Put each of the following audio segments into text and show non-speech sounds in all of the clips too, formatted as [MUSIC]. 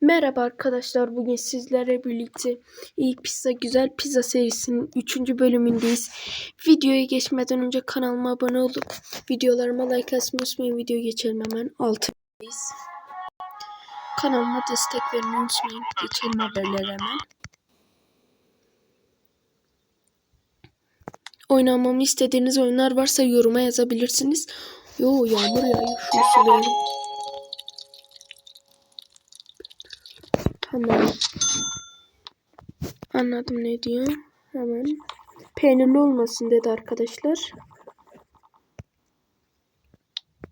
Merhaba arkadaşlar. Bugün sizlerle birlikte İyi Pizza Güzel Pizza serisinin 3. bölümündeyiz. Videoya geçmeden önce kanalıma abone olup videolarıma like atmayı unutmayın. Videoya geçelim hemen. 6'dayız. Kanalıma destek vermeyi unutmayın. Geçelim haberlere hemen. Oynamamı istediğiniz oyunlar varsa yoruma yazabilirsiniz. Yo yağmur yağıyor. Şunu sulayalım. Tamam. Anladım ne diyor. Hemen. Peynirli olmasın dedi arkadaşlar.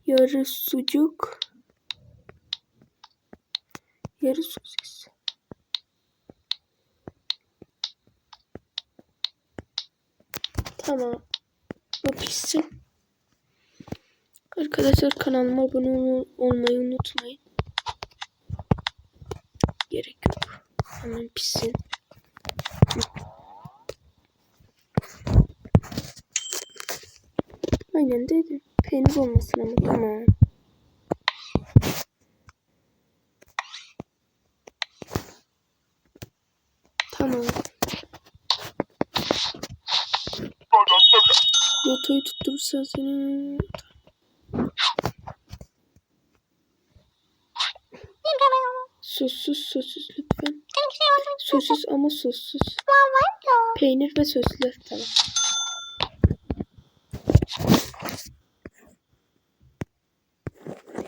Yarı sucuk. Yarı sosis. Tamam. Bu pişsin. Arkadaşlar kanalıma abone ol- olmayı unutmayın. Gerek yok. Hemen pişsin. Aynen dedim. Peynir olmasın ama tamam. Tamam. Lotoyu tutturursa seni... Sossuz sosis lütfen. Sosis ama sossuz. Peynir ve sosisler tamam.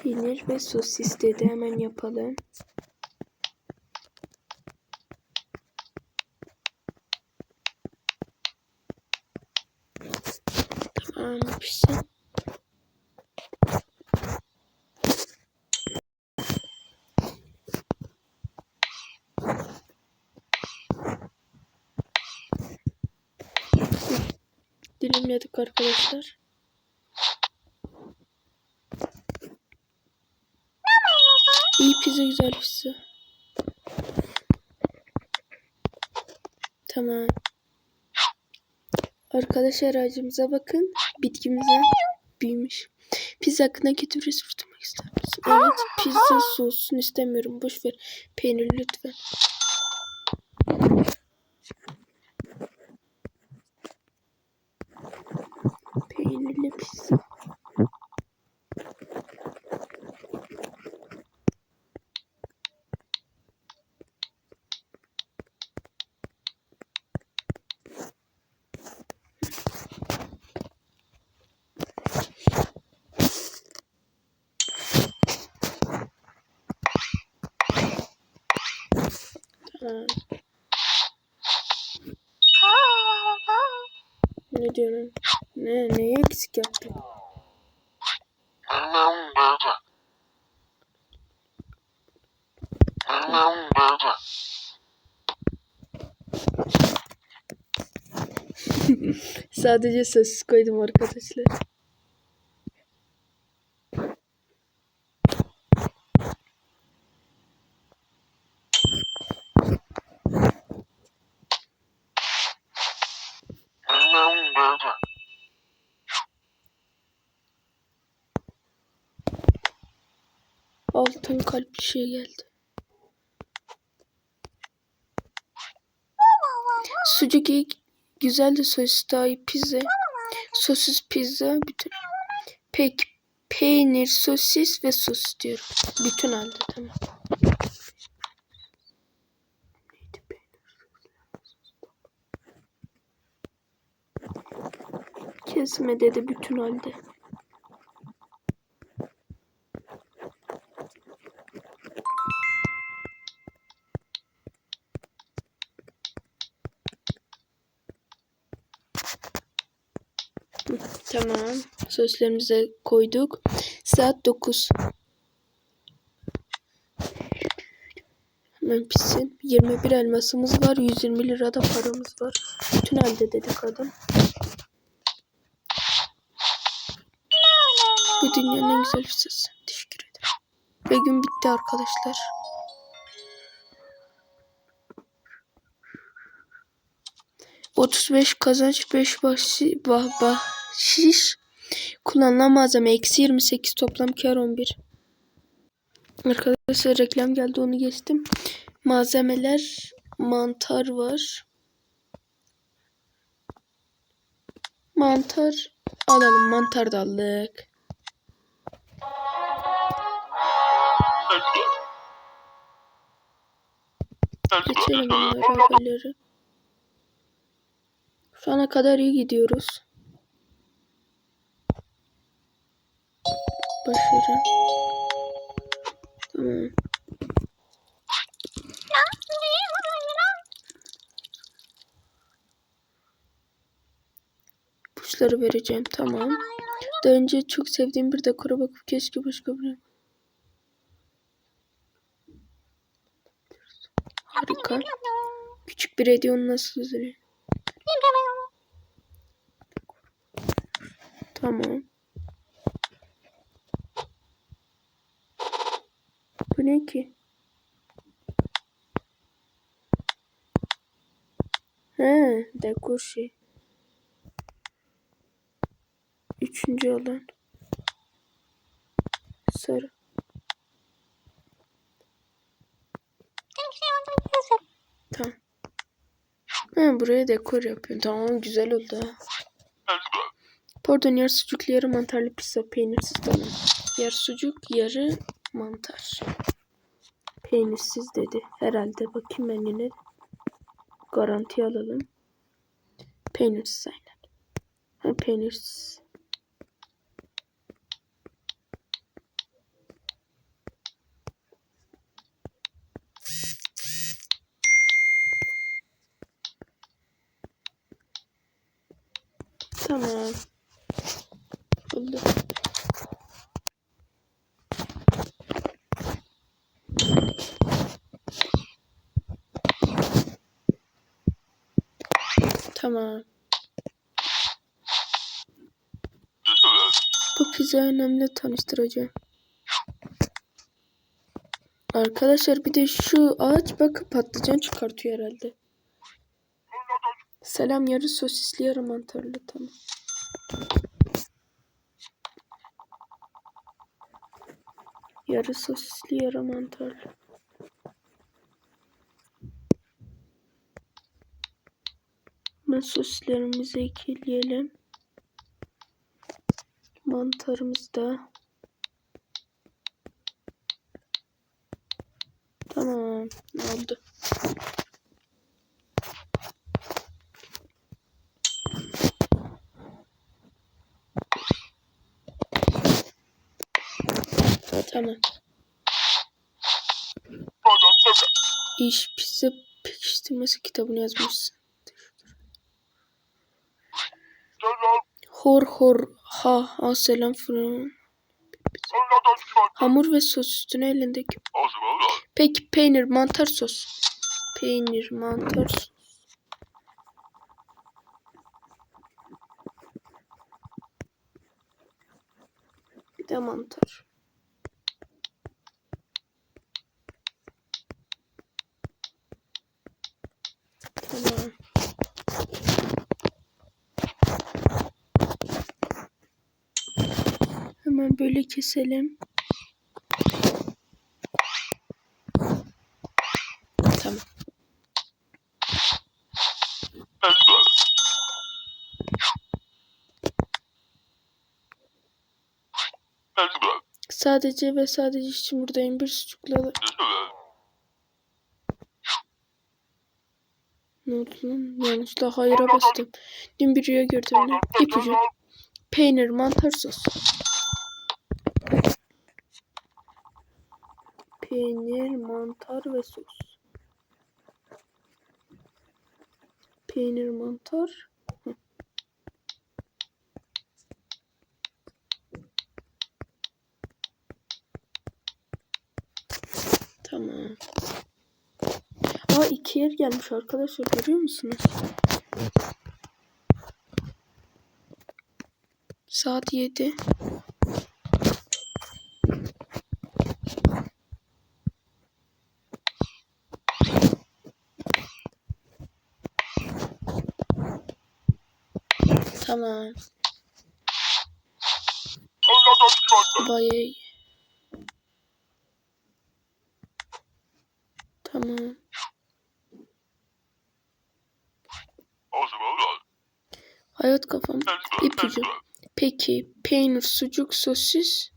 Peynir ve sosis dedi hemen yapalım. Tamam pişsin. Dilimledik arkadaşlar. İyi pizza güzel pizza. Tamam. Arkadaşlar ağacımıza bakın. Bitkimize büyümüş. Pizza hakkında kötü bir tutmak ister misin? Evet. Pizza sosun istemiyorum. Boş ver. Peynir lütfen. Tamam. Ne diyorum? Ne, neye eksik yaptım? [LAUGHS] Sadece sosis koydum arkadaşlar. Altın kalp bir şey geldi. Sucuk iyi, güzel de sosis daha iyi pizza. Sosis pizza bütün. Pek peynir, sosis ve sos diyorum. Bütün halde tamam. Kesme dedi bütün halde. Tamam. Soslarımızı koyduk. Saat 9. Hemen pişsin. 21 elmasımız var. 120 lira da paramız var. Bütün halde dedik adam. Bu dünyanın en güzel pizzası. Teşekkür ederim. Ve gün bitti arkadaşlar. Otuz beş kazanç beş bahşiş, bah, bahşiş kullanılan malzeme eksi 28 toplam kar 11. Arkadaşlar reklam geldi onu geçtim. Malzemeler mantar var. Mantar alalım. Mantar da aldık. Geçelim bunları haberleri. Şu ana kadar iyi gidiyoruz. Başarı. Tamam. Puşları vereceğim. Tamam. Daha önce çok sevdiğim bir dekora bakıp keşke başka bir... Harika. Küçük bir hediye nasıl üzülüyor? Tamam. Bu ne ki? He, dekor. Üçüncü alan. Sarı. Tamam. Ha, buraya dekor yapıyorum. Tamam güzel oldu. Pardon yarı sucuklu yarı mantarlı pizza peynirsiz tamam. Yarı sucuk yarı mantar. Peynirsiz dedi. Herhalde bakayım ben yine. Garanti alalım. Peynirsiz aynen. Ha, peynirsiz. Tamam. Oldu. Tamam. Bu pizza önemli tanıştıracağım. Arkadaşlar bir de şu ağaç bakın patlıcan çıkartıyor herhalde. Selam yarı sosisli yarı mantarlı tamam. Yarı sosisli yarı mantarlı. Ben sosislerimizi ekleyelim. Mantarımız da. Tamam. Oldu. Tamam. İş pizza pekiştirmesi kitabını yazmışsın. Selam. Hor hor ha ha selam fırın. Hamur ve sos üstüne elindeki. Peki peynir mantar sos. Peynir mantar sos. Bir de mantar. Tamam. Hemen böyle keselim. Tamam. Sadece ve sadece için buradayım. Bir sucukla. Ne oldu lan? Yanlışlıkla hayıra bastım. Dün bir rüya gördüm. İpucu. Peynir, mantar sos. Peynir, mantar ve sos. Peynir, mantar. Tamam. Aa iki yer gelmiş arkadaşlar görüyor musunuz? Saat 7. Tamam. Bayağı. Tamam. Hayat kafam. İpucu. Peki peynir, sucuk, sosis.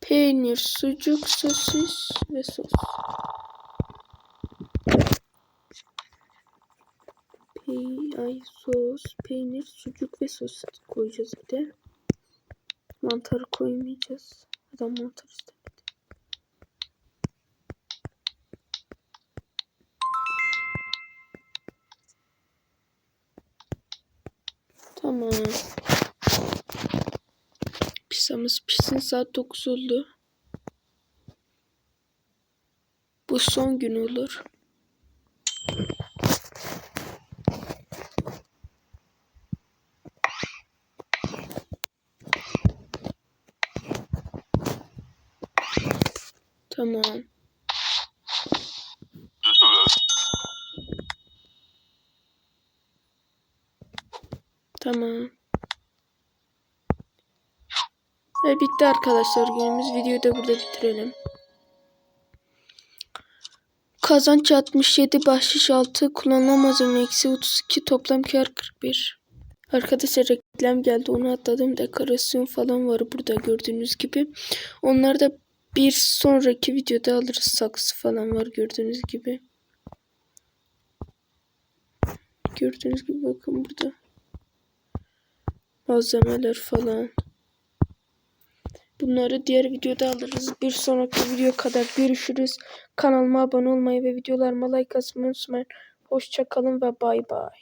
Peynir, sucuk, sosis ve sos. Pey, ay sos, peynir, sucuk ve sos koyacağız bir de. Mantarı koymayacağız. Adam mantar istemedi. Tamam. Pizzamız pişsin saat 9 oldu. Bu son gün olur. Tamam. Desene. Tamam. Ve bitti arkadaşlar günümüz. Videoyu da burada bitirelim. Kazanç 67, bahşiş 6, kullanılamaz ömür eksi 32, toplam kar 41. Arkadaşlar reklam geldi onu atladım. Dekorasyon falan var burada gördüğünüz gibi. Onları da bir sonraki videoda alırız. Saksı falan var gördüğünüz gibi. Gördüğünüz gibi bakın burada. Malzemeler falan. Bunları diğer videoda alırız. Bir sonraki video kadar görüşürüz. Kanalıma abone olmayı ve videolarıma like atmayı unutmayın. Hoşçakalın ve bay bay.